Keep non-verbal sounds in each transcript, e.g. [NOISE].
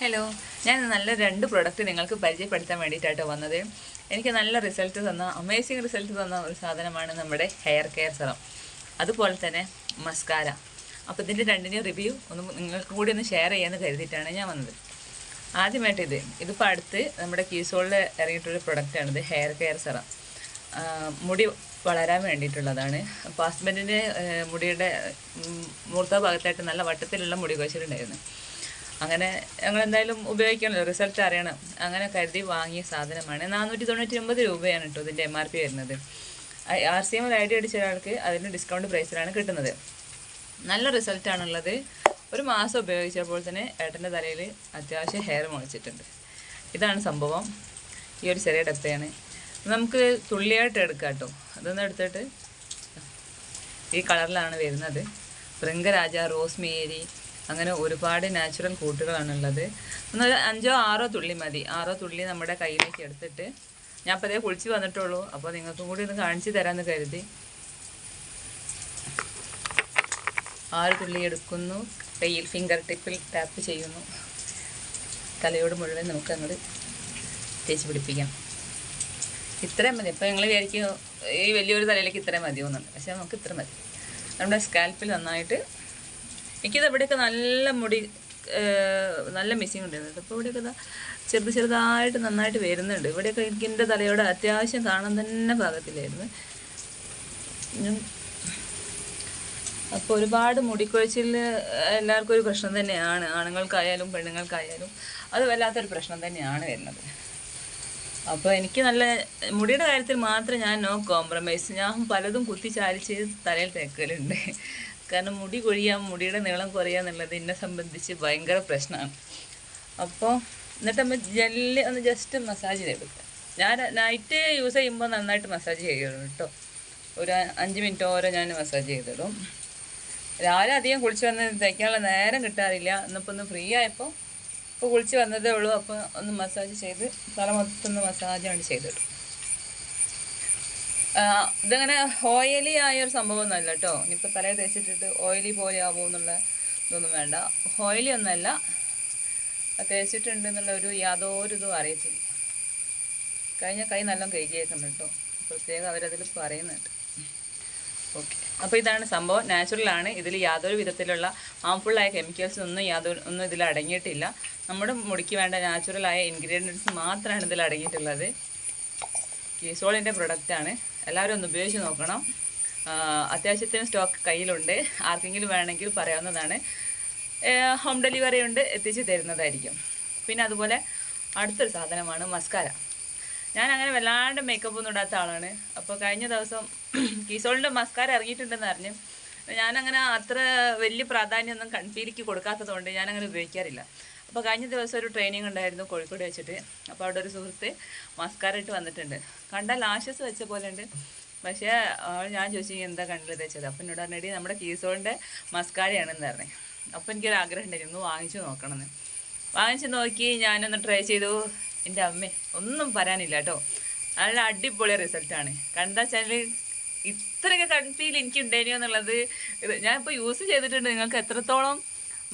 Hello ഞാൻ നല്ല രണ്ട് പ്രൊഡക്റ്റ് നിങ്ങൾക്ക് പരിചയപ്പെടുത്താൻ വേണ്ടിയിട്ടാണ് വന്നത്. എനിക്ക് നല്ല റിസൾട്ട് തന്ന അമേസിങ് റിസൾട്ട് തന്ന ഒരു സാധനമാണ് നമ്മുടെ ഹെയർ കെയർ സെറം അതുപോലെ തന്നെ മസ്കാര അപ്പോൾ ഇതിന്റെ രണ്ടിന്റെയും റിവ്യൂ ഒന്ന് നിങ്ങൾക്ക് കൂടി ഒന്ന് ഷെയർ ചെയ്യാമെന്ന് കരുതിയിട്ടാണ് ഞാൻ വന്നത്. ആദ്യമായിട്ട് ഇത്. ഇതിപ്പോൾ അടുത്ത് നമ്മുടെ കീസോളിൽ ഇറങ്ങിയിട്ടൊരു പ്രൊഡക്റ്റാണിത് ഹെയർ കെയർ സെറം മുടി വളരാൻ വേണ്ടിയിട്ടുള്ളതാണ്. അപ്പോൾ ഹസ്ബൻഡിന്റെ മുടിയുടെ മൂർത്ത ഭാഗത്തായിട്ട് നല്ല വട്ടത്തിലുള്ള മുടി കൊഴിച്ചിട്ടുണ്ടായിരുന്നു അങ്ങനെ ഞങ്ങൾ എന്തായാലും ഉപയോഗിക്കണമല്ലോ റിസൾട്ട് അറിയണം. അങ്ങനെ കരുതി വാങ്ങിയ സാധനമാണ്. നാനൂറ്റി തൊണ്ണൂറ്റി ഒമ്പത് രൂപയാണ് കേട്ടോ ഇതിന്റെ എം ആർ പി വരുന്നത്. R C M I D അടിച്ച ഒരാൾക്ക് അതിന് ഡിസ്കൗണ്ട് പ്രൈസിലാണ് കിട്ടുന്നത്. നല്ല റിസൾട്ടാണുള്ളത് ഒരു മാസം ഉപയോഗിച്ചപ്പോൾ തന്നെ ഏട്ടന്റെ തലയിൽ അത്യാവശ്യം ഹെയർ മുളച്ചിട്ടുണ്ട്. ഇതാണ് സംഭവം. ഈ ഒരു ചെറിയ ഡപ്പയാണ്. നമുക്ക് തുള്ളിയായിട്ട് എടുക്കാം കേട്ടോ അതൊന്ന് എടുത്തിട്ട് ഈ കളറിലാണ് വരുന്നത്. ഭൃംഗരാജ റോസ്മേരി അങ്ങനെ ഒരുപാട് നാച്ചുറൽ കൂട്ടുകളാണുള്ളത്. ഒന്ന് അഞ്ചോ ആറോ തുള്ളി മതി. ആറോ തുള്ളി നമ്മുടെ കയ്യിലേക്ക് എടുത്തിട്ട് ഞാൻ അപ്പോൾ അതേ കുളിച്ച് വന്നിട്ടുള്ളൂ. അപ്പോൾ നിങ്ങൾക്കും കൂടി ഒന്ന് കാണിച്ചു തരാമെന്ന് കരുതി. ആറ് തുള്ളി എടുക്കുന്നു. കയ്യിൽ ഫിംഗർ ടിപ്പിൽ ടാപ്പ് ചെയ്യുന്നു. തലയോട് മുഴുവൻ നമുക്ക് അങ്ങോട്ട് തേച്ച് പിടിപ്പിക്കാം. ഇത്രയും മതി. അപ്പോൾ ഞങ്ങൾ വിചാരിക്കും ഈ വലിയൊരു തലയിലേക്ക് ഇത്രയും മതി എന്നുണ്ട് പക്ഷേ നമുക്ക് ഇത്ര മതി. നമ്മുടെ സ്കാൽപ്പിൽ നന്നായിട്ട് എനിക്കിത് ഇവിടെയൊക്കെ നല്ല മുടി നല്ല മിസ്സിങ് ഉണ്ടായിരുന്നു അപ്പോൾ ഇവിടെയൊക്കെ ചെറുത് ചെറുതായിട്ട് നന്നായിട്ട് വരുന്നുണ്ട്. ഇവിടെയൊക്കെ എനിക്ക് എന്റെ തലയോടെ അത്യാവശ്യം കാണാൻ തന്നെ പാകത്തിലായിരുന്നു അപ്പോൾ ഒരുപാട് മുടിക്കൊഴിച്ചിൽ എല്ലാവർക്കും ഒരു പ്രശ്നം തന്നെയാണ്. ആണുങ്ങൾക്കായാലും പെണ്ണുങ്ങൾക്കായാലും അത് വല്ലാത്തൊരു പ്രശ്നം തന്നെയാണ് വരുന്നത്. അപ്പോൾ എനിക്ക് നല്ല മുടിയുടെ കാര്യത്തിൽ മാത്രം ഞാൻ നോ കോംപ്രമൈസ് ഞാൻ പലതും കുത്തിച്ചാലിച്ച് തലയിൽ തേക്കലുണ്ട്. കാരണം മുടി കൊഴിയാൻ മുടിയുടെ നീളം കുറയുക എന്നുള്ളത് എന്നെ സംബന്ധിച്ച് ഭയങ്കര പ്രശ്നമാണ് അപ്പോൾ എന്നിട്ട് നമ്മൾ ജെല്ല് ഒന്ന് ജസ്റ്റ് മസാജ് ചെയ്തെടുക്കുക ഞാൻ നൈറ്റ് യൂസ് ചെയ്യുമ്പോൾ നന്നായിട്ട് മസാജ് ചെയ്യണം കേട്ടോ ഒരു അഞ്ച് മിനിറ്റ് ഓരോ ഞാൻ മസാജ് ചെയ്തിടും. രാവിലെ അധികം കുളിച്ച് വന്ന് തയ്ക്കാനുള്ള നേരം കിട്ടാറില്ല. എന്നിപ്പോൾ ഒന്ന് ഫ്രീ ആയപ്പോൾ ഇപ്പോൾ കുളിച്ച് വന്നതേ ഉള്ളൂ. അപ്പോൾ ഒന്ന് മസാജ് ചെയ്ത് തല മൊത്തം ഒന്ന് മസാജ് ആണ് ചെയ്തിടും. ഇതങ്ങനെ ഓയിലി ആയ ഒരു സംഭവം സംഭവമൊന്നുമല്ല കേട്ടോ. ഇനിയിപ്പോൾ തലയിൽ തേച്ചിട്ടിട്ട് ഓയിലി പോലെ ആവുമോ എന്നുള്ള ഇതൊന്നും വേണ്ട. ഓയിലി ഒന്നല്ല തേച്ചിട്ടുണ്ട് എന്നുള്ള ഒരു യാതൊരു ഇതും അറിയത്തില്ല. കഴിഞ്ഞ കൈ നല്ല കഴുകിയേക്കുന്നുണ്ട് കേട്ടോ. പ്രത്യേകം അവരതിൽ പറയുന്നുണ്ട്. ഓക്കെ. അപ്പോൾ ഇതാണ് സംഭവം. നാച്ചുറലാണ്. ഇതിൽ യാതൊരു വിധത്തിലുള്ള ഹാംഫുള്ളായ കെമിക്കൽസ് ഒന്നും യാതൊരു ഒന്നും ഇതിൽ അടങ്ങിയിട്ടില്ല. നമ്മുടെ മുടിക്ക് വേണ്ട നാച്ചുറലായ ഇൻഗ്രീഡിയൻസ് മാത്രമാണ് ഇതിൽ അടങ്ങിയിട്ടുള്ളത്. കീസോളിന്റെ പ്രൊഡക്റ്റാണ് എല്ലാവരും ഒന്ന് ഉപയോഗിച്ച് നോക്കണം. അത്യാവശ്യത്തിന് സ്റ്റോക്ക് കയ്യിലുണ്ട്. ആർക്കെങ്കിലും വേണമെങ്കിൽ പറയാവുന്നതാണ്. ഹോം ഡെലിവറി ഉണ്ട് എത്തിച്ച് തരുന്നതായിരിക്കും. പിന്നെ അതുപോലെ അടുത്തൊരു സാധനമാണ് മസ്കാര ഞാൻ അങ്ങനെ വല്ലാണ്ട് മേക്കപ്പ് ഒന്നും ഇടാത്ത ആളാണ്. അപ്പോൾ കഴിഞ്ഞ ദിവസം [CLEARS THROAT] കീസോളിന്റെ മസ്കാര ഇറങ്ങിയിട്ടുണ്ടെന്ന് അറിഞ്ഞു ഞാനങ്ങനെ അത്ര വലിയ പ്രാധാന്യമൊന്നും കൺഫീലിക്ക് കൊടുക്കാത്തത് കൊണ്ട് ഞാനങ്ങനെ ഉപയോഗിക്കാറില്ല. അപ്പോൾ കഴിഞ്ഞ ദിവസം ഒരു ട്രെയിനിങ് ഉണ്ടായിരുന്നു കോഴിക്കോട് വെച്ചിട്ട്. അപ്പോൾ അവിടെ ഒരു സുഹൃത്ത് മസ്കാര ഇട്ട് വന്നിട്ടുണ്ട്. കണ്ടാൽ ആശസ് വെച്ച പോലെ ഉണ്ട്. പക്ഷേ ഞാൻ ചോദിച്ചു "നീ എന്താ കണ്ടത് തേച്ചത്? അപ്പം എന്നോട് പറഞ്ഞിട്ട് നമ്മുടെ കീസോളിന്റെ മസ്കാരയാണെന്ന് പറഞ്ഞു. അപ്പോൾ എനിക്കൊരു ആഗ്രഹം ഉണ്ടായിരുന്നു ഒന്ന് വാങ്ങിച്ചു നോക്കണമെന്ന്. വാങ്ങിച്ച് നോക്കി ഞാനൊന്ന് ട്രൈ ചെയ്തു. എന്റെ അമ്മ ഒന്നും പറയാനില്ല കേട്ടോ. നല്ല അടിപൊളി റിസൾട്ടാണ് കണ്ടാ വെച്ചാൽ ഇത്രയൊക്കെ കൺഫീൽ എനിക്ക് ഉണ്ടായിരുന്നു എന്നുള്ളത് ഞാനിപ്പോൾ യൂസ് ചെയ്തിട്ടുണ്ട്. നിങ്ങൾക്ക് എത്രത്തോളം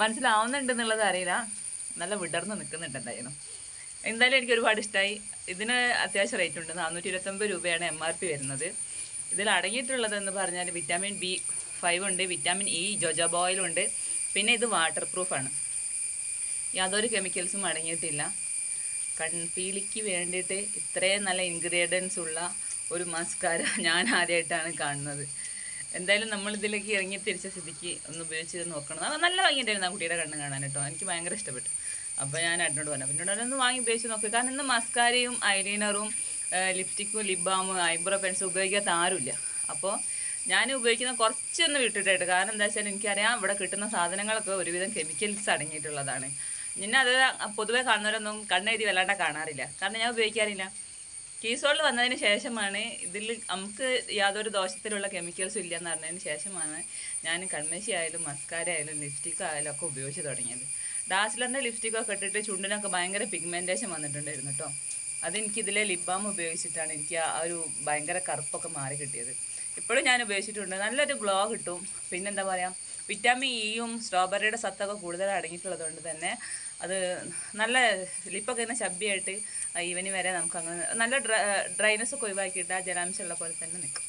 മനസ്സിലാവുന്നുണ്ടെന്നുള്ളത് അറിയില്ല. നല്ല വിടർന്ന് നിൽക്കുന്നുണ്ട് എന്തായാലും എന്തായാലും എനിക്ക് ഒരുപാട് ഇഷ്ടമായി ഇതിന് അത്യാവശ്യം റേറ്റ് ഉണ്ട്. നാനൂറ്റി ഇരുപത്തൊമ്പത് രൂപയാണ് എം ആർ പി വരുന്നത്. ഇതിൽ അടങ്ങിയിട്ടുള്ളതെന്ന് പറഞ്ഞാൽ വിറ്റാമിൻ ബി ഫൈവ് ഉണ്ട് വിറ്റാമിൻ ഇ ജോജോബ ഓയിലുണ്ട് പിന്നെ ഇത് വാട്ടർ പ്രൂഫാണ് യാതൊരു കെമിക്കൽസും അടങ്ങിയിട്ടില്ല. കൺപീലിക്ക് വേണ്ടിയിട്ട് ഇത്രയും നല്ല ഇൻഗ്രീഡിയൻസ് ഉള്ള ഒരു മസ്കാര ഞാൻ ആദ്യമായിട്ടാണ് കാണുന്നത്. എന്തായാലും നമ്മൾ ഇതിലേക്ക് ഇറങ്ങി തിരിച്ച സ്ഥിതിക്ക് ഒന്ന് ഉപയോഗിച്ച് നോക്കണം. നല്ല ഭംഗിയുണ്ടായിരുന്നു ആ കുട്ടിയുടെ കണ്ണ് കാണാൻ കേട്ടോ. എനിക്ക് ഭയങ്കര ഇഷ്ടപ്പെട്ടു. അപ്പോൾ ഞാൻ ഏട്ടനോട് പറഞ്ഞു. പറഞ്ഞു, ഒന്ന് വാങ്ങി ഉപയോഗിച്ച് നോക്കുക കാരണം ഇന്ന് മസ്കാരയും ഐലൈനറും ലിപ്സ്റ്റിക്കും ലിപ് ബാം ഐബ്രോ പെൻസും ഉപയോഗിക്കാത്ത ആരുമില്ല. അപ്പോൾ ഞാൻ ഉപയോഗിക്കുന്ന കുറച്ചൊന്ന് വിട്ടിട്ടായിട്ട് കാരണം എന്താ വെച്ചാൽ എനിക്കറിയാം ഇവിടെ കിട്ടുന്ന സാധനങ്ങളൊക്കെ ഒരുവിധം കെമിക്കൽസ് അടങ്ങിയിട്ടുള്ളതാണ്. പിന്നെ അത് പൊതുവേ കാണുന്നവരൊന്നും കണ്ണെഴുതി വല്ലാണ്ട് കാണാറില്ല. കാരണം ഞാൻ ഉപയോഗിക്കാറില്ല. കീസോളിൽ വന്നതിന് ശേഷമാണ് ഇതിൽ നമുക്ക് യാതൊരു ദോഷത്തിലുള്ള കെമിക്കൽസും ഇല്ലയെന്ന് പറഞ്ഞതിന് ശേഷമാണ് ഞാൻ കൺമശി ആയാലും മസ്കാര ആയാലും ലിപ്സ്റ്റിക് ആയാലും ഒക്കെ ഉപയോഗിച്ച് തുടങ്ങിയത്. ഡാസ്ലറിന്റെ ലിപ്സ്റ്റിക്കൊക്കെ ഇട്ടിട്ട് ചുണ്ടിനൊക്കെ ഭയങ്കര പിഗ്മെന്റേഷൻ വന്നിട്ടുണ്ടായിരുന്നു കേട്ടോ അതെനിക്ക് ഇതിലെ ലിപ് ബാം ഉപയോഗിച്ചിട്ടാണ് എനിക്ക് ആ ഒരു ഭയങ്കര കറുപ്പൊക്കെ മാറി കിട്ടിയത്. ഇപ്പോഴും ഞാൻ ഉപയോഗിച്ചിട്ടുണ്ട്. നല്ലൊരു ഗ്ലോ കിട്ടും. പിന്നെന്താ പറയുക വിറ്റാമിൻ ഇയും സ്ട്രോബെറിയുടെ സത്തൊക്കെ കൂടുതൽ അടങ്ങിയിട്ടുള്ളത് കൊണ്ട് തന്നെ അത് നല്ല ലിപ്പൊക്കെ ഇങ്ങനെ ശബ്ദിയായിട്ട് ഈവനിങ് വരെ നമുക്ക് അങ്ങനെ നല്ല ഡ്രൈനസ് ഒക്കെ ഒഴിവാക്കിയിട്ട് ആ ജലാംശമുള്ള പോലെ തന്നെ നിൽക്കും.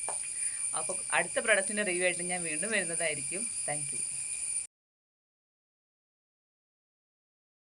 അപ്പോൾ അടുത്ത പ്രൊഡക്റ്റിന്റെ റിവ്യൂ ആയിട്ട് ഞാൻ വീണ്ടും വരുന്നതായിരിക്കും. താങ്ക്